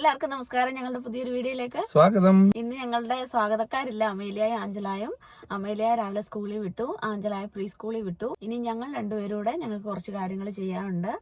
എല്ലാവർക്കും നമസ്കാരം. ഞങ്ങളുടെ പുതിയൊരു വീഡിയോയിലേക്ക്. സ്വാഗതം. ഇന്ന് ഞങ്ങളുടെ സ്വാഗതക്കാരില്ല അമേലിയായ ആഞ്ചലായും അമേലിയ രാവിലെ സ്കൂളിൽ വിട്ടു ആഞ്ചലായ പ്രീ സ്കൂളിൽ വിട്ടു. ഇനി ഞങ്ങൾ രണ്ടുപേരൂടെ ഞങ്ങൾക്ക് കുറച്ച് കാര്യങ്ങൾ ചെയ്യാനുണ്ട്.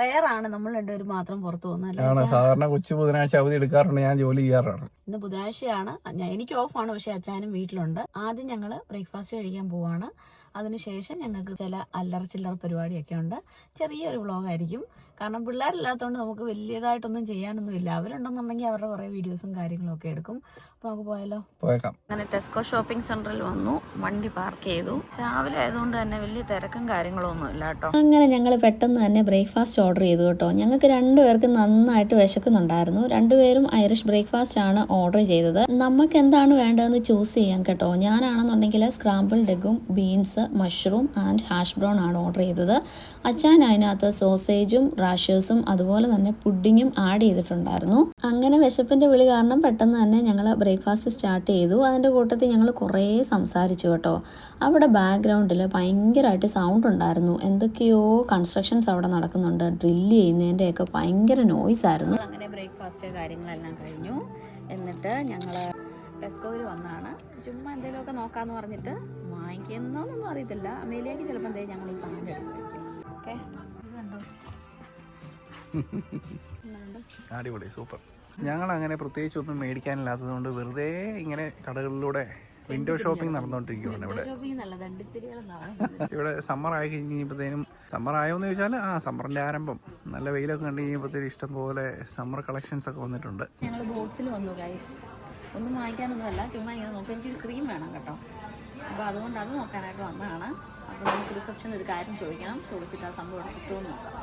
റയറാണ് നമ്മൾ രണ്ടുപേരും മാത്രം പുറത്തു പോകുന്നത് സാധാരണ കൊച്ചു ബുധനാഴ്ച അവധി എടുക്കാറുണ്ട്. ഞാൻ ജോലി ചെയ്യാറാണ്. ഇന്ന് ബുധനാഴ്ചയാണ്. എനിക്ക് ഓഫാണ്. പക്ഷെ അച്ഛനും വീട്ടിലുണ്ട്. ആദ്യം ഞങ്ങൾ ബ്രേക്ക്ഫാസ്റ്റ് കഴിക്കാൻ പോവാണ്. അതിനുശേഷം ഞങ്ങൾക്ക് ചില അല്ലറ ചില്ലറ പരിപാടിയൊക്കെ ഉണ്ട്. ചെറിയൊരു വ്ളോഗായിരിക്കും. കാരണം പിള്ളേരില്ലാത്തതുകൊണ്ട് നമുക്ക് വലിയതായിട്ടൊന്നും ചെയ്യാനൊന്നുമില്ല. അവരുണ്ടെന്നുണ്ടെങ്കിൽ അവരുടെ കുറേ വീഡിയോസും കാര്യങ്ങളും ഒക്കെ എടുക്കും. അപ്പോൾ നമുക്ക് പോയാലോ? പോയേക്കാം. അങ്ങനെ ടെസ്കോ ഷോപ്പിംഗ് സെന്ററിൽ വന്നു. വണ്ടി പാർക്ക് ചെയ്തു. രാവിലെ ആയതുകൊണ്ട് തന്നെ വലിയ തിരക്കും കാര്യങ്ങളൊന്നും ഇല്ല കേട്ടോ. അങ്ങനെ ഞങ്ങൾ പെട്ടെന്ന് തന്നെ ബ്രേക്ക്ഫാസ്റ്റ് ഓർഡർ ചെയ്തു കേട്ടോ. ഞങ്ങൾക്ക് രണ്ടുപേർക്ക് നന്നായിട്ട് വിശക്കുന്നുണ്ടായിരുന്നു. രണ്ടുപേരും ഐറിഷ് ബ്രേക്ക്ഫാസ്റ്റ് ആണ് ഓർഡർ ചെയ്തത്. നമുക്ക് എന്താണ് വേണ്ടതെന്ന് ചൂസ് ചെയ്യാം കേട്ടോ. ഞാനാണെന്നുണ്ടെങ്കിൽ scrambled എഗും beans mushroom and hash brown ആണ് ഓർഡർ ചെയ്തത്. അച്ചാൻ അതിനകത്ത് സോസേജും റാഷേഴ്സും അതുപോലെ തന്നെ പുഡിങ്ങും ആഡ് ചെയ്തിട്ടുണ്ടായിരുന്നു. അങ്ങനെ വിശപ്പിന്റെ വിളി കാരണം പെട്ടെന്ന് തന്നെ ഞങ്ങൾ ബ്രേക്ക്ഫാസ്റ്റ് സ്റ്റാർട്ട് ചെയ്തു. അതിന്റെ കൂട്ടത്തിൽ ഞങ്ങൾ കുറേ സംസാരിച്ചു കേട്ടോ. അവിടെ ബാക്ക്ഗ്രൗണ്ടിൽ ഭയങ്കരമായിട്ട് സൗണ്ട് ഉണ്ടായിരുന്നു. എന്തൊക്കെയോ കൺസ്ട്രക്ഷൻസ് അവിടെ നടക്കുന്നുണ്ട്. ഡ്രില്ല് ചെയ്യുന്നതിന്റെയൊക്കെ ഭയങ്കര നോയ്സ് ആയിരുന്നു. അങ്ങനെ ബ്രേക്ക്ഫാസ്റ്റ് കാര്യങ്ങളെല്ലാം കഴിഞ്ഞു. എന്നിട്ട് ഞങ്ങൾ ടെസ്കോയിൽ വന്നാണ്. ചുമ്മാ എന്തെങ്കിലുമൊക്കെ നോക്കാമെന്ന് പറഞ്ഞിട്ട് വാങ്ങിക്കുന്നോന്നൊന്നും അറിയത്തില്ല. അമേലിയക്ക് ചിലപ്പോൾ എന്തെങ്കിലും ഞങ്ങൾ ഈ ഓക്കെ. ഇതുണ്ടോ? അടിപൊളി സൂപ്പർ. ഞങ്ങൾ അങ്ങനെ പ്രത്യേകിച്ച് ഒന്നും മേടിക്കാനില്ലാത്തത് കൊണ്ട് വെറുതെ ഇങ്ങനെ കടകളിലൂടെ വിൻഡോ ഷോപ്പിംഗ് നടന്നുകൊണ്ടിരിക്കുകയാണ് ഇവിടെ. ഷോപ്പിംഗ് നല്ല ദണ്ടിത്തിരികളെന്നാണ് ഇവിടെ സമ്മർ ആയി കഴിഞ്ഞപ്പോഴത്തേനും സമ്മർ ആയോന്ന് ചോദിച്ചാൽ ആ സമ്മറിന്റെ ആരംഭം. നല്ല വെയിലൊക്കെ കണ്ടു കഴിഞ്ഞപ്പോഴത്തേനും ഇഷ്ടം പോലെ സമ്മർ കളക്ഷൻസ് ഒക്കെ വന്നിട്ടുണ്ട്. ഞങ്ങൾ ബോക്സിൽ വന്നു ഗൈസ് ഒന്നും വാങ്ങിക്കാനൊന്നുമല്ല ചുമ്മാ ഇങ്ങനെ നോക്കാം. എനിക്കൊരു ക്രീം വേണം കേട്ടോ. അപ്പോൾ അതുകൊണ്ട് അത് നോക്കാനായിട്ട് വന്നതാണ്. അപ്പോൾ നമുക്ക് റിസപ്ഷനിൽ ഒരു കാര്യം ചോദിക്കണം. ചോദിച്ചിട്ട് ആ സംഭവം ഇവിടെ കിട്ടുമെന്ന് നോക്കാം.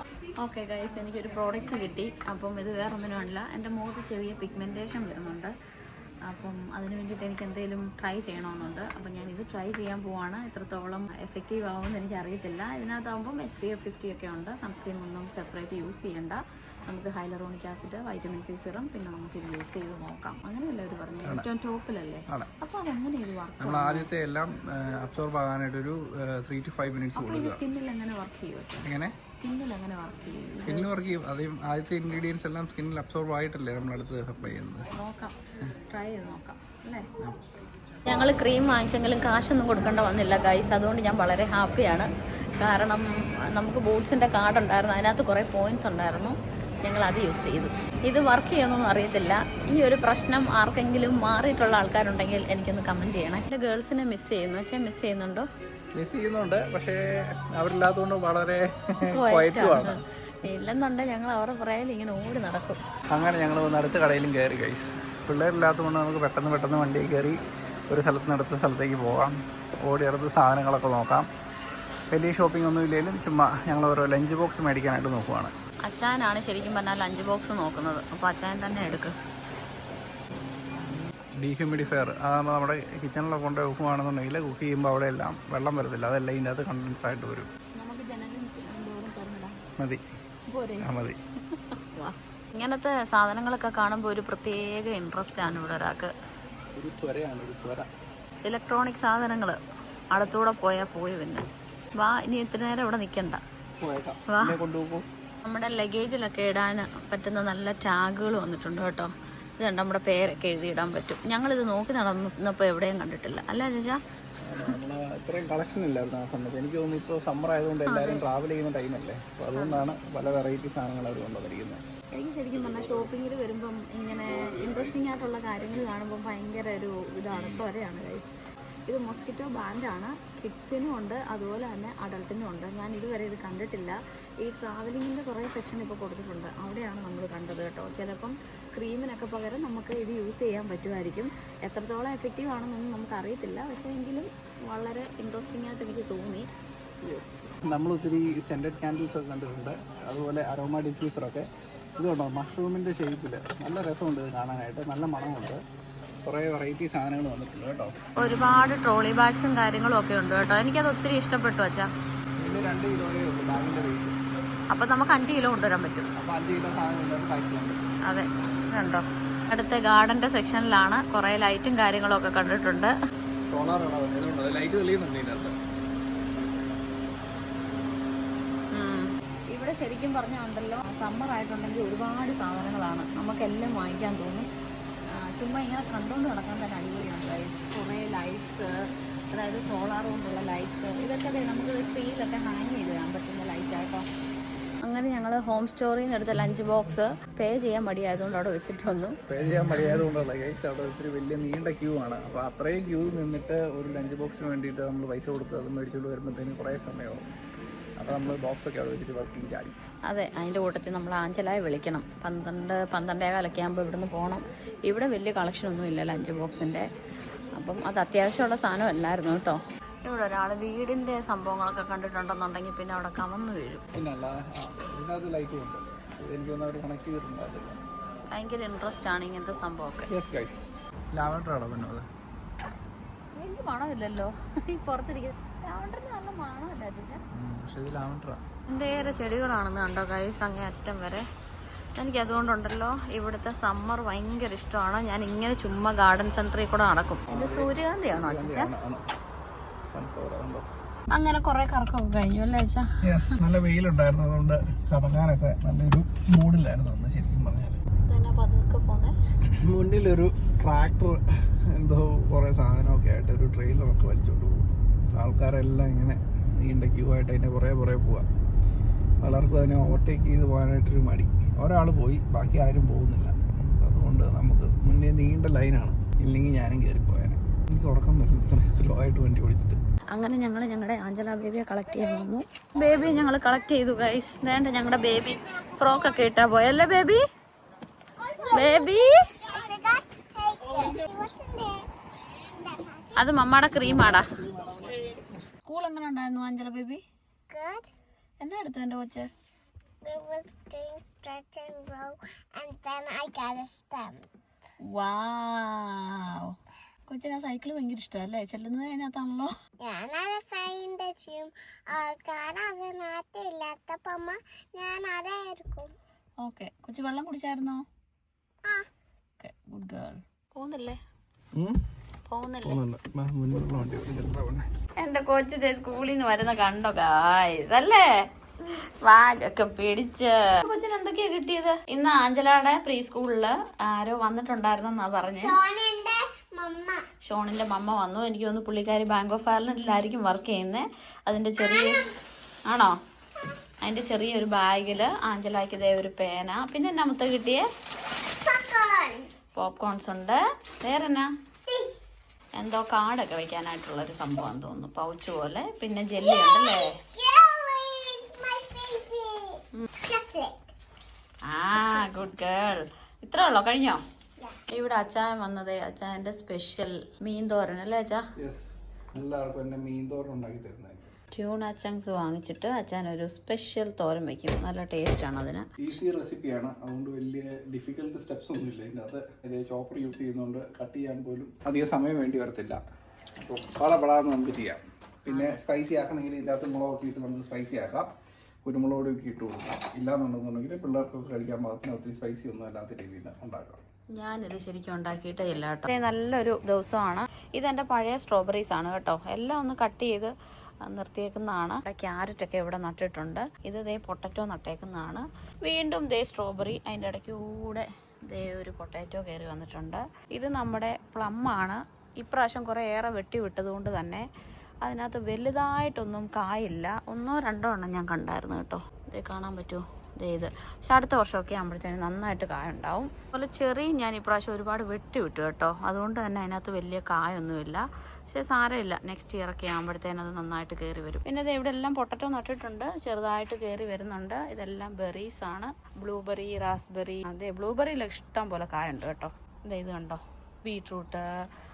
ഓക്കെ ഗൈസ് എനിക്കൊരു പ്രോഡക്റ്റ്സ് കിട്ടി. അപ്പം ഇത് വേറെ ഒന്നിനുമല്ല എന്റെ മുഖത്ത് ചെറിയ പിഗ്മെന്റേഷൻ വരുന്നുണ്ട്. അപ്പം അതിന് വേണ്ടിയിട്ട് എനിക്ക് എന്തെങ്കിലും ട്രൈ ചെയ്യണമെന്നുണ്ട്. അപ്പം ഞാൻ ഇത് ട്രൈ ചെയ്യാൻ പോവാണ്. എത്രത്തോളം എഫക്റ്റീവ് ആവുമെന്ന് എനിക്കറിയത്തില്ല. ഇതിനകത്താവുമ്പം എച്ച് പി എഫ് ഫിഫ്റ്റി ഒക്കെ ഉണ്ട്. സൺസ്ക്രീൻ ഒന്നും സെപ്പറേറ്റ് യൂസ് ചെയ്യണ്ട. നമുക്ക് hyaluronic acid vitamin C serum പിന്നെ നമുക്ക് യൂസ് ചെയ്ത് നോക്കാം. അങ്ങനെയല്ല അവർ പറഞ്ഞു ഏറ്റവും ടോപ്പിലല്ലേ? അപ്പൊ അപ്പോൾ അതെങ്ങനെ ഇത് വർക്ക് നമ്മൾ ആദ്യത്തെ എല്ലാം അബ്സോർബ് ആകാനായിട്ടൊരു ത്രീ ടു ഫൈവ് മിനിറ്റ്സ് കൊടുക്കുക സ്കിന്നിൽ എങ്ങനെ വർക്ക് ചെയ്യും എങ്ങനെ? സ്കിന്നിൽ എങ്ങനെ വർക്ക് ചെയ്യും? സ്കിന്നിൽ വർക്ക് ചെയ്യും. ആദ്യം ആദ്യത്തെ ഇൻഗ്രീഡിയൻസ് എല്ലാം സ്കിന്നിൽ അബ്സോർബ് ആയിട്ടല്ലേ നമ്മൾ അടുത്ത് സപ്ലൈ ചെയ്യുന്നത്? നോക്കാം. ട്രൈ ചെയ്ത് നോക്കാം. അല്ലേ? ഞങ്ങൾ ക്രീം വാങ്ങിച്ചെങ്കിലും കാശൊന്നും കൊടുക്കേണ്ട വന്നില്ല ഗൈസ് അതുകൊണ്ട് ഞാൻ വളരെ ഹാപ്പിയാണ് കാരണം നമുക്ക് ബൂട്ട്സിന്റെ കാർഡ് ഉണ്ടായിരുന്നു. അതിനകത്ത് കുറേ പോയിന്റ്സ് ഉണ്ടായിരുന്നു. ഞങ്ങൾ അത് യൂസ് ചെയ്തു. ഇത് വർക്ക് ചെയ്യുമെന്നൊന്നും അറിയത്തില്ല. ഈ ഒരു പ്രശ്നം ആർക്കെങ്കിലും മാറിയിട്ടുള്ള ആൾക്കാരുണ്ടെങ്കിൽ എനിക്കൊന്ന് കമന്റ് ചെയ്യണം. എന്റെ ഗേൾസിനെ മിസ് ചെയ്യുന്നു. വെച്ചാൽ മിസ് ചെയ്യുന്നുണ്ടോ? മിസ് ചെയ്യുന്നുണ്ട്. പക്ഷേ അവരില്ലാത്തതുകൊണ്ട് വളരെ ഇല്ലെന്നുണ്ടെങ്കിൽ ഞങ്ങൾ അവരുടെ പുറകിൽ ഇങ്ങനെ ഓടി നടക്കും. അങ്ങനെ ഞങ്ങൾ അടുത്ത കടയിലും കയറി ഗൈസ് പിള്ളേരില്ലാത്തതുകൊണ്ട് നമുക്ക് പെട്ടെന്ന് പെട്ടെന്ന് വണ്ടിയിൽ കയറി ഒരു സ്ഥലത്ത് നിന്ന് അടുത്ത സ്ഥലത്തേക്ക് പോകാം. ഓടി അടുത്ത് സാധനങ്ങളൊക്കെ നോക്കാം. വലിയ ഷോപ്പിംഗ് ഒന്നും ഇല്ലെങ്കിലും ചുമ്മാ ഞങ്ങൾ ഓരോ ലഞ്ച് ബോക്സ് മേടിക്കാനായിട്ട് നോക്കുവാണ്. അച്ചായനാണ് ശരിക്കും പറഞ്ഞാൽ ലഞ്ച് ബോക്സ് നോക്കുന്നത്. അപ്പോൾ അച്ഛൻ തന്നെ എടുക്കും. ഡീഹ്യൂമിഡിഫയർ അതാകുമ്പോൾ നമ്മുടെ കിച്ചണിലൊക്കെ കൊണ്ട് വെക്കുകയാണെന്നുണ്ടെങ്കിൽ കുക്ക് ചെയ്യുമ്പോൾ അവിടെ എല്ലാം വെള്ളം വരത്തില്ല. അതെല്ലാം ഇതിനകത്ത് അകത്ത് കണ്ടൻസ് ആയിട്ട് വരും. മതി. മതി. ഇങ്ങനത്തെ സാധനങ്ങളൊക്കെ കാണുമ്പോൾ ഒരു പ്രത്യേക ഇൻട്രസ്റ്റ് ആണ് ഇവിടെ ഒരാൾക്ക്. ഇലക്ട്രോണിക് സാധനങ്ങൾ അടുത്തൂടെ പോയാൽ പോയി പിന്നെ. വാ ഇനി ഇത്ര നേരം ഇവിടെ നിൽക്കണ്ട വാ. കൊണ്ടുപോകും നമ്മുടെ ലഗേജിലൊക്കെ ഇടാൻ പറ്റുന്ന നല്ല ടാഗുകൾ വന്നിട്ടുണ്ട് കേട്ടോ. ഇത് കണ്ട് നമ്മുടെ പേരൊക്കെ എഴുതിയിടാൻ പറ്റും. ഞങ്ങളിത് നോക്കി നടന്നപ്പോൾ എവിടെയും കണ്ടിട്ടില്ല. അല്ല ചേച്ചാ ഇത്രയും കളക്ഷൻ ഇല്ലായിരുന്നു ആ സമയത്ത്. എനിക്ക് തോന്നുന്നു ഇപ്പോൾ സമ്മർ ആയതുകൊണ്ട് എല്ലാവരും ട്രാവൽ ചെയ്യുന്ന ടൈമല്ലേ അപ്പോൾ അതുകൊണ്ടാണ് പല വെറൈറ്റി സാധനങ്ങൾ അവർ കൊണ്ടുവന്നിരിക്കുന്നത്. എനിക്ക് ശരിക്കും പറഞ്ഞാൽ ഷോപ്പിങ്ങിൽ വരുമ്പം ഇങ്ങനെ ഇൻട്രസ്റ്റിംഗ് ആയിട്ടുള്ള കാര്യങ്ങൾ കാണുമ്പോൾ ഭയങ്കര ഒരു ഇതാണ് ത്വരയാണ് ഗൈസ് ഇത് മൊസ്കിറ്റോ ബാൻഡാണ് കിഡ്സിനും ഉണ്ട് അതുപോലെ തന്നെ അഡൾട്ടിനും ഉണ്ട്. ഞാൻ ഇതുവരെ ഇത് കണ്ടിട്ടില്ല. ഈ ട്രാവലിങ്ങിന്റെ കുറേ സെക്ഷൻ ഇപ്പോൾ കൊടുത്തിട്ടുണ്ട്. അവിടെയാണ് നമ്മൾ കണ്ടത് കേട്ടോ. ചിലപ്പം ക്രീമിനൊക്കെ പകരം നമുക്ക് ഇത് യൂസ് ചെയ്യാൻ പറ്റുമായിരിക്കും. എത്രത്തോളം എഫക്റ്റീവ് ആണെന്നൊന്നും നമുക്ക് അറിയത്തില്ല പക്ഷേ എങ്കിലും വളരെ ഇൻട്രസ്റ്റിംഗ് ആയിട്ട് എനിക്ക് തോന്നി. നമ്മൾ ഒത്തിരി സെന്റഡ് ക്യാൻഡിൽസ് ഒക്കെ കണ്ടിട്ടുണ്ട്. അതുപോലെ അരോമ ഡിഫ്യൂസറൊക്കെ ഇതുണ്ടോ? മഷ്റൂമിന്റെ ഷേപ്പിൽ നല്ല രസമുണ്ട് കാണാനായിട്ട്. നല്ല മണമുണ്ട്. കുറേ വെറൈറ്റി സാധനങ്ങൾ വന്നിട്ടുണ്ട് കേട്ടോ. ഒരുപാട് ട്രോളി ബാഗ്സും കാര്യങ്ങളും ഒക്കെ ഉണ്ട് കേട്ടോ. എനിക്കത് ഒത്തിരി ഇഷ്ടപ്പെട്ടു അച്ഛാ. ഇതിൽ രണ്ട് കിലോയേ ഉള്ളൂ ബാഗിന്റെ വെയിറ്റ് അപ്പോൾ നമുക്ക് അഞ്ച് കിലോ കൊണ്ടുവരാൻ പറ്റും. അപ്പോൾ അഞ്ച് കിലോ സാധനം അതെ. കണ്ടോ? അടുത്ത ഗാർഡന്റെ സെക്ഷനിലാണ് കുറെ ലൈറ്റും കാര്യങ്ങളും ഒക്കെ കണ്ടിട്ടുണ്ട്. ലൈറ്റ്. ഇവിടെ ശരിക്കും പറഞ്ഞുണ്ടല്ലോ സമ്മർ ആയിട്ടുണ്ടെങ്കിൽ ഒരുപാട് സാധനങ്ങളാണ്. നമുക്കെല്ലാം വാങ്ങിക്കാൻ തോന്നും. ചുമ്മാ ഇങ്ങനെ കണ്ടുകൊണ്ട് നടക്കാൻ തന്നെ അടിപൊളിയാണ് ഗൈസ് കുറേ ലൈറ്റ്സ് അതായത് സോളാർ കൊണ്ടുള്ള ലൈറ്റ്സ് ഇതൊക്കെ ദേ നമുക്ക് ട്രീയിലൊക്കെ ഹാങ് ചെയ്ത് തരാൻ പറ്റുന്ന ലൈറ്റ് ആട്ടോ അങ്ങനെ ഞങ്ങൾ ഹോം സ്റ്റോറിൽ നിന്ന് എടുത്ത ലഞ്ച് ബോക്സ് പേ ചെയ്യാൻ മടിയായതുകൊണ്ട് അവിടെ വെച്ചിട്ട് വന്നു പേ ചെയ്യാൻ മടിയായതുകൊണ്ടുള്ള ഗൈസ് അവിടെ ഒത്തിരി വലിയ നീണ്ട ക്യൂ ആണ്. അപ്പോൾ അത്രയും ക്യൂ നിന്നിട്ട് ഒരു ലഞ്ച് ബോക്സിന് വേണ്ടിയിട്ട് നമ്മൾ പൈസ കൊടുത്ത് അത് മേടിച്ചുകൊണ്ട് വരുമ്പോഴത്തേന് കുറേ സമയമാവും അപ്പോൾ നമ്മൾ ബോക്സൊക്കെ അവിടെ വെച്ചിട്ട് വർക്കിംഗ് ചാടി. അതെ അതിന്റെ കൂട്ടത്തിൽ നമ്മൾ ആഞ്ചലായി വിളിക്കണം. പന്ത്രണ്ട് പന്ത്രണ്ടേ കാലൊക്കെ ആകുമ്പോൾ ഇവിടുന്ന് പോകണം ഇവിടെ വലിയ കളക്ഷൻ ഒന്നും ഇല്ല അഞ്ച് ബോക്സിന്റെ അപ്പം അത് അത്യാവശ്യമുള്ള സാധനം അല്ലായിരുന്നു കേട്ടോ. ഇവിടെ ഒരാൾ വീടിന്റെ സംഭവങ്ങളൊക്കെ കണ്ടിട്ടുണ്ടെന്നുണ്ടെങ്കിൽ പിന്നെ അവിടെ കമന്ന് വീഴും. പിന്നല്ല അവർ കണക്ട് ചെയ്തിട്ടുണ്ടാവില്ല ഭയങ്കര ഇൻട്രസ്റ്റ് ആണ് ഇങ്ങനത്തെ സംഭവമൊക്കെ. ലാവൻഡർ ആണോ പിന്നെ അത് മണമില്ലല്ലോ. ഈ പുറത്തിരിക്കുന്നത് ലാവണ്ടറിന് നല്ല ചേച്ചാ പക്ഷെ ഇത് എന്തേറെ ചെടികളാണെന്ന് കണ്ടോ കൈസ് അങ്ങേ അറ്റം വരെ. എനിക്ക് അതുകൊണ്ടുണ്ടല്ലോ ഇവിടുത്തെ സമ്മർ ഭയങ്കര ഇഷ്ടമാണ്. ഞാൻ ഇങ്ങനെ ചുമ്മാ ഗാർഡൻ സെന്ററിൽ കൂടെ നടക്കും. ഇത് സൂര്യകാന്തിയാണോ അങ്ങനെ കുറെ കറക്കമൊക്കെ കഴിഞ്ഞു അല്ലേ യെസ് നല്ല വെയിലുണ്ടായിരുന്നു. അതുകൊണ്ട് കറങ്ങാനൊക്കെ നല്ലൊരു മൂഡിലായിരുന്നു അന്ന് ശരിക്കും പറഞ്ഞാൽ മുന്നിലൊരു ട്രാക്ടർ എന്തോ കുറേ സാധനമൊക്കെ ആയിട്ട് ഒരു ട്രെയിലറൊക്കെ വലിച്ചോണ്ട് പോകും ആൾക്കാരെല്ലാം ഇങ്ങനെ നീണ്ട ക്യൂ ആയിട്ട് അതിന്റെ കുറേ കുറേ പോവാം. പലർക്കും അതിനെ ഓവർടേക്ക് ചെയ്ത് പോകാനായിട്ടൊരു മടി. ഒരാൾ പോയി ബാക്കി ആരും പോകുന്നില്ല. അതുകൊണ്ട് നമുക്ക് മുന്നേ നീണ്ട ലൈനാണ് ഇല്ലെങ്കിൽ ഞാനും കയറിപ്പോയാനെ എനിക്ക് ഉറക്കം വരുന്നു ഇത്ര സ്ലോ ആയിട്ട് വണ്ടി ഓടിച്ചിട്ട്. അങ്ങനെ ഞങ്ങൾ ഞങ്ങളുടെ ആഞ്ചല ബേബിയെ കളക്ട് ചെയ്യാൻ വന്നു. ബേബി ഞങ്ങൾ കളക്ട് ചെയ്തു ഗൈസ് വേണ്ട ഞങ്ങളുടെ ബേബി ഫ്രോക്ക് ഒക്കെ ഇട്ടാ പോയല്ലേ ബേബി? ബേബി? അത് മമ്മയുടെ ക്രീമാടാ സ്കൂൾ എങ്ങനെ ഉണ്ടായിരുന്നു ആഞ്ചല ബേബി? Good. എന്നാ എടുത്തു എന്റെ കൊച്ച്? We was doing stretch and roll, and then I got a stem. വാവ് കൊച്ചിന് ആ സൈക്കിൾ ഭയങ്കര ഇഷ്ടമല്ലേ? ചെല്ലുന്നത് അതിനകത്താണല്ലോ. ഞാനത് ചെയ്യും ഞാൻ അതായിരിക്കും ഓക്കെ കൊച്ചു വെള്ളം കുടിച്ചായിരുന്നോ? ആ. ഓക്കെ ഗുഡ് ഗേൾ പോകുന്നില്ലേ? ഉം? എന്റെ കൊച്ചിന്റെ സ്കൂളിൽ നിന്ന് വരുന്ന കണ്ടോ ഗായ്സ് അല്ലേ? വാലൊക്കെ പിടിച്ച്. കൊച്ചിന് എന്തൊക്കെയാ കിട്ടിയത്? ഇന്ന് ആഞ്ചലയുടെ പ്രീ സ്കൂളിൽ ആരോ വന്നിട്ടുണ്ടായിരുന്നെന്നാ പറഞ്ഞു. ഷോണിന്റെ മമ്മ. വന്നു. എനിക്ക് തോന്നുന്നു പുള്ളിക്കാരി ബാങ്ക് ഓഫ് അയർലൻഡിലായിരിക്കും വർക്ക് ചെയ്യുന്നത് അതിന്റെ ചെറിയ ആണോ? അതിന്റെ ചെറിയൊരു ബാഗിൽ ആഞ്ചലാക്ക് ഇതേ ഒരു പേന. പിന്നെ എന്നാ മുത്ത കിട്ടിയേ? പോപ്കോൺസ് ഉണ്ട്. വേറെന്നാ. എന്തോ കാർഡൊക്കെ വെക്കാനായിട്ടുള്ള ഒരു സംഭവം തോന്നുന്നു. പൗച്ച് പോലെ. പിന്നെ ജെല്ലി ഉണ്ടല്ലേ. ആ ഗുഡ് ഗേൾ ഇത്ര ഉള്ളോ? കഴിഞ്ഞോ? ഇവിടെ അച്ചായൻ വന്നതേ. അച്ചായന്റെ സ്പെഷ്യൽ മീൻ തോരൻ അല്ലേ അച്ഛാ എല്ലാവർക്കും എന്റെ മീൻ തോരൻ ഉണ്ടാക്കി തരുന്നതായിരിക്കും. ട്യൂണ ചങ്ക്സ് വാങ്ങിച്ചിട്ട് അച്ഛൻ ഒരു സ്പെഷ്യൽ തോരൻ വെക്കും. നല്ല ടേസ്റ്റ് ആണ് അതിന്. ഈസി റെസിപ്പിയാണ് അതുകൊണ്ട് വലിയ ഡിഫിക്കൽട്ട് സ്റ്റെപ്സ് ഒന്നും ഇല്ല. ഇതിനകത്ത് അത് ചോപ്പർ യൂസ് ചെയ്യുന്നതുകൊണ്ട് കട്ട് ചെയ്യാൻ പോലും അധികം സമയം വേണ്ടി വരത്തില്ല. അപ്പോൾ പടപടാന്ന് നമുക്ക് ചെയ്യാം. പിന്നെ സ്പൈസി ആക്കണമെങ്കിൽ ഇതിനകത്ത് മുളകൊക്കെ ഇട്ട് നമുക്ക് സ്പൈസി ആക്കാം. കുരുമുളക് ഒക്കെ ഇട്ട് കൊടുക്കാം. ഇല്ലാന്നുണ്ടെന്നുണ്ടെങ്കിൽ പിള്ളേർക്കൊക്കെ കഴിക്കാൻ പാകത്തിന് ഒത്തിരി സ്പൈസി ഒന്നും അല്ലാത്ത രീതിയിൽ ഉണ്ടാക്കാം. ഞാനിത് ശരിക്കും ഉണ്ടാക്കിയിട്ടേ ഇല്ല കേട്ടോ. നല്ലൊരു ദിവസമാണ്. ഇതെന്റെ പഴയ സ്ട്രോബെറീസ് ആണ് കേട്ടോ. എല്ലാം ഒന്ന് കട്ട് ചെയ്ത് നിർത്തിയേക്കുന്നതാണ്. ക്യാരറ്റ് ഒക്കെ ഇവിടെ നട്ടിട്ടുണ്ട്. ഇത് ദേ പൊട്ടറ്റോ നട്ടേക്കുന്നതാണ്. വീണ്ടും ദേ സ്ട്രോബെറി അതിന്റെ ഇടയ്ക്ക് കൂടെ ദേ ഒരു പൊട്ടാറ്റോ കയറി വന്നിട്ടുണ്ട്. ഇത് നമ്മുടെ പ്ലം ആണ്. ഇപ്രാവശ്യം കുറേ ഏറെ വെട്ടി വിട്ടതുകൊണ്ട് തന്നെ അതിനകത്ത് വലുതായിട്ടൊന്നും കായില്ല. ഒന്നോ രണ്ടോ എണ്ണം ഞാൻ കണ്ടായിരുന്നു കേട്ടോ. ഇത് കാണാൻ പറ്റുമോ ഇത്. പക്ഷെ അടുത്ത വർഷമൊക്കെ ആകുമ്പോഴത്തേനും നന്നായിട്ട് കായ ഉണ്ടാവും. അതുപോലെ ചെറിയ ഞാൻ ഇപ്രാവശ്യം ഒരുപാട് വെട്ടി വിട്ടു കേട്ടോ. അതുകൊണ്ട് തന്നെ അതിനകത്ത് വലിയ കായൊന്നുമില്ല. പക്ഷെ സാരമില്ല. നെക്സ്റ്റ് ഇയർ ഒക്കെ ആകുമ്പോഴത്തേനും അത് നന്നായിട്ട് കയറി വരും. പിന്നെ ഇത് ഇവിടെ എല്ലാം പൊട്ടറ്റോ നട്ടിട്ടുണ്ട്. ചെറുതായിട്ട് കയറി വരുന്നുണ്ട്. ഇതെല്ലാം ബെറീസ് ആണ്. ബ്ലൂബെറി റാസ്ബെറി അതെ ബ്ലൂബെറിയിൽ ഇഷ്ടം പോലെ കായുണ്ട് കേട്ടോ. ദേ ഇത് കണ്ടോ? ബീട്രൂട്ട്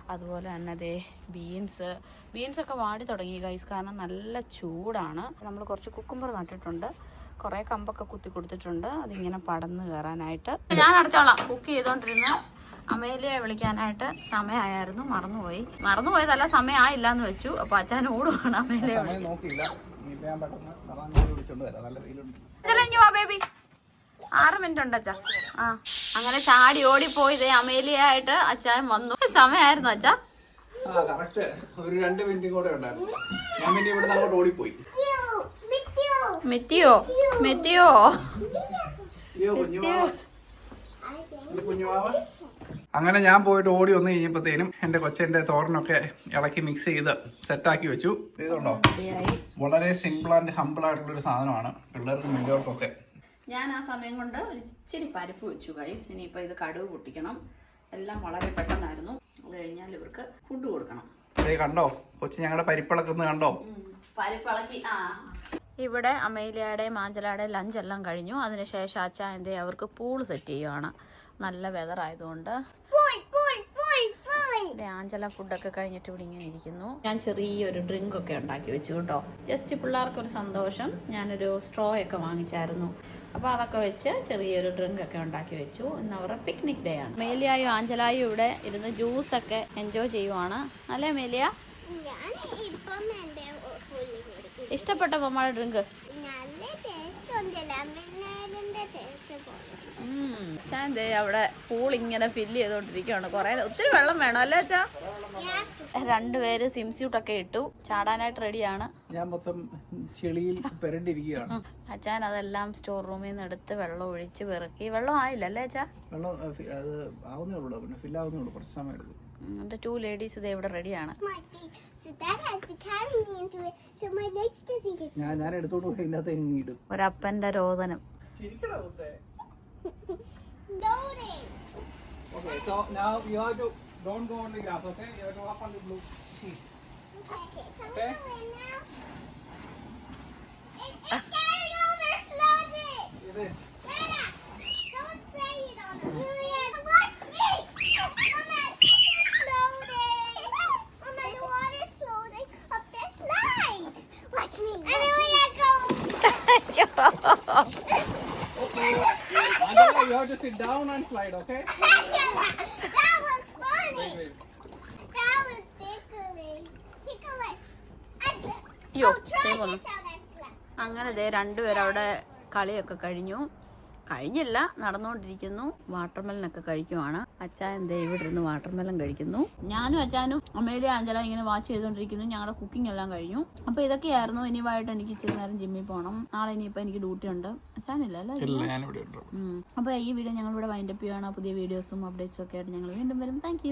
അതുപോലെ തന്നെ ദേ ബീൻസ് ബീൻസ് ഒക്കെ വാടി തുടങ്ങി ഗൈസ് കാരണം നല്ല ചൂടാണ്. നമ്മൾ കുറച്ച് കുക്കുംബർ നട്ടിട്ടുണ്ട്. കുറേ കമ്പൊക്കെ കുത്തി കൊടുത്തിട്ടുണ്ട്. അതിങ്ങനെ പടന്ന് കയറാനായിട്ട് ഞാൻ അടച്ചോളാം. കുക്ക് ചെയ്തോണ്ടിരുന്ന അമേലിയെ വിളിക്കാനായിട്ട് സമയമായിരുന്നു മറന്നുപോയി. മറന്നുപോയതല്ല സമയമായില്ല എന്ന് വെച്ചു. അപ്പൊ അച്ഛൻ ഓടുവാണ് അമേലിയെ വാ ബേബി ആറ് മിനിറ്റ് ഉണ്ട് അച്ഛാ. ആ അങ്ങനെ ചാടി ഓടിപ്പോയി ഇതേ അമേലിയായിട്ട് അച്ഛൻ വന്നു. സമയമായിരുന്നു അച്ഛാ. ഒരു രണ്ട് മിനിറ്റ് കൂടെ ഉണ്ടായിരുന്നു. ഞാൻ പിന്നെ ഇവിടെ അങ്ങോട്ട് ഓടിപ്പോയി. Meteo. കുഞ്ഞുമാവ അങ്ങനെ ഞാൻ പോയിട്ട് ഓടി വന്നു കഴിഞ്ഞപ്പോഴത്തേനും എന്റെ കൊച്ചന്റെ തോരനൊക്കെ ഇളക്കി മിക്സ് ചെയ്ത് സെറ്റാക്കി വെച്ചു. ഇതുണ്ടോ? റെഡിയായി വളരെ സിമ്പിൾ ആൻഡ് ഹമ്പിൾ ആയിട്ടുള്ള ഒരു സാധനമാണ്. പിള്ളേർക്കും മുന്നോട്ടൊക്കെ ഞാൻ ആ സമയം കൊണ്ട് ഒരു ഇച്ചിരി പരിപ്പ് വെച്ചു കൈസ് ഇനിയിപ്പോൾ ഇത് കടുവ് പൊട്ടിക്കണം. എല്ലാം വളരെ പെട്ടെന്നായിരുന്നു. അത് കഴിഞ്ഞാൽ ഇവർക്ക് ഫുഡ് കൊടുക്കണം. കണ്ടോ? കൊച്ചു ഞങ്ങളുടെ പരിപ്പിളക്കുന്നത് കണ്ടോ? പരിപ്പിളക്കി ആ. ഇവിടെ അമേലിയയുടെയും ആഞ്ചലയുടെയും ലഞ്ച് എല്ലാം കഴിഞ്ഞു. അതിനുശേഷം അച്ചായന്റെ അവർക്ക് പൂൾ സെറ്റ് ചെയ്യുവാണ്. നല്ല വെതർ ആയതുകൊണ്ട്. ആഞ്ചല ഫുഡൊക്കെ കഴിഞ്ഞിട്ട് ഇവിടെ ഇങ്ങനെ ഇരിക്കുന്നു. ഞാൻ ചെറിയൊരു ഡ്രിങ്ക് ഒക്കെ ഉണ്ടാക്കി വെച്ചു കേട്ടോ. ജസ്റ്റ് പിള്ളേർക്കൊരു സന്തോഷം. ഞാനൊരു സ്ട്രോ ഒക്കെ വാങ്ങിച്ചായിരുന്നു. അപ്പോൾ അതൊക്കെ വെച്ച് ചെറിയൊരു ഡ്രിങ്ക് ഒക്കെ ഉണ്ടാക്കി വെച്ചു. ഇന്ന് അവരുടെ പിക്നിക് ഡേ ആണ്. മേലിയായും ആഞ്ചലായും ഇവിടെ ഇരുന്ന് ജ്യൂസ് ഒക്കെ എൻജോയ് ചെയ്യുവാണ്. അല്ലേ മേലിയ ഞാൻ ഇപ്പം എന്റെ പുള്ളി കുടിക്കും ഇഷ്ടപ്പെട്ട മമ്മയുടെ ഡ്രിങ്ക് നല്ല ടേസ്റ്റ് ഉണ്ട് ലെമനേഡിന്റെ ടേസ്റ്റ് പോലെ. ഞാൻ ദേ അവിടെ പൂൾ ഇങ്ങനെ ഫില്ല് ചെയ്തോണ്ടിരിക്കുകയാണ് കുറെ ഒത്തിരി വെള്ളം വേണം അല്ലേ അച്ഛാ? രണ്ടുപേര് സിംസ്യൂട്ടൊക്കെ ഇട്ടു. ചാടാനായിട്ട് റെഡിയാണ് ഞാൻ മൊത്തം ചെളിയിൽ പെരണ്ടിരിക്കുകയാണ് അച്ഛൻ അതെല്ലാം സ്റ്റോർ റൂമിൽ നിന്ന് എടുത്ത് വെള്ളം ഒഴിച്ച് പെറുക്കി. വെള്ളം ആയില്ല അല്ലേ അച്ഛാ? വെള്ളം അത് ആവുന്നേ ഉള്ളൂ. പിന്നെ ഫില്ലാവുന്നേ ഉള്ളൂ. കുറച്ച് സമയം എടുക്കും. എന്റെ ടു ലേഡീസ് ഇത് ഇവിടെ റെഡിയാണ് എങ്ങി ഇടും ഒരപ്പന്റെ രോദനം. Okay, so now you have to don't go on the grass, okay? You have to walk on the blue sheet. Okay, come Okay. on now. It, it's getting overflowed. ഇത് Lana, have to sit down and slide, okay? That was funny. Wait, wait. That was tickling. Ticklish. I Yo, oh, try table. this out, Angela. അങ്ങനെ ദേ രണ്ടുപേരും അവിടെ കളിയൊക്കെ കഴിഞ്ഞു കഴിഞ്ഞില്ല. നടന്നുകൊണ്ടിരിക്കുന്നു. വാട്ടർമെലനൊക്കെ കഴിക്കുവാണ്. അച്ചായൻ ദേ ഇവിടെ ഇരുന്ന് വാട്ടർമെലൻ കഴിക്കുന്നു. ഞാനും അച്ചാനും അമേലിയ ആഞ്ചല ഇങ്ങനെ വാച്ച് ചെയ്തുകൊണ്ടിരിക്കുന്നു. ഞങ്ങളുടെ കുക്കിംഗ് എല്ലാം കഴിഞ്ഞു. അപ്പൊ ഇതൊക്കെയായിരുന്നു. ഇനിയുമായിട്ട് എനിക്ക് ഇച്ചിരി നേരം ജിമ്മിൽ പോകണം നാളെ ഇനിയിപ്പോ എനിക്ക് ഡ്യൂട്ടി ഉണ്ട്. അച്ചാനില്ല അല്ലേ? അപ്പോൾ ഈ വീഡിയോ ഞങ്ങൾ ഞങ്ങളിവിടെ വൈൻഡപ്പ് ചെയ്യുകയാണ് പുതിയ വീഡിയോസും അപ്ഡേറ്റ്സും ഒക്കെ ആയിട്ട് ഞങ്ങൾ വീണ്ടും വരും. താങ്ക്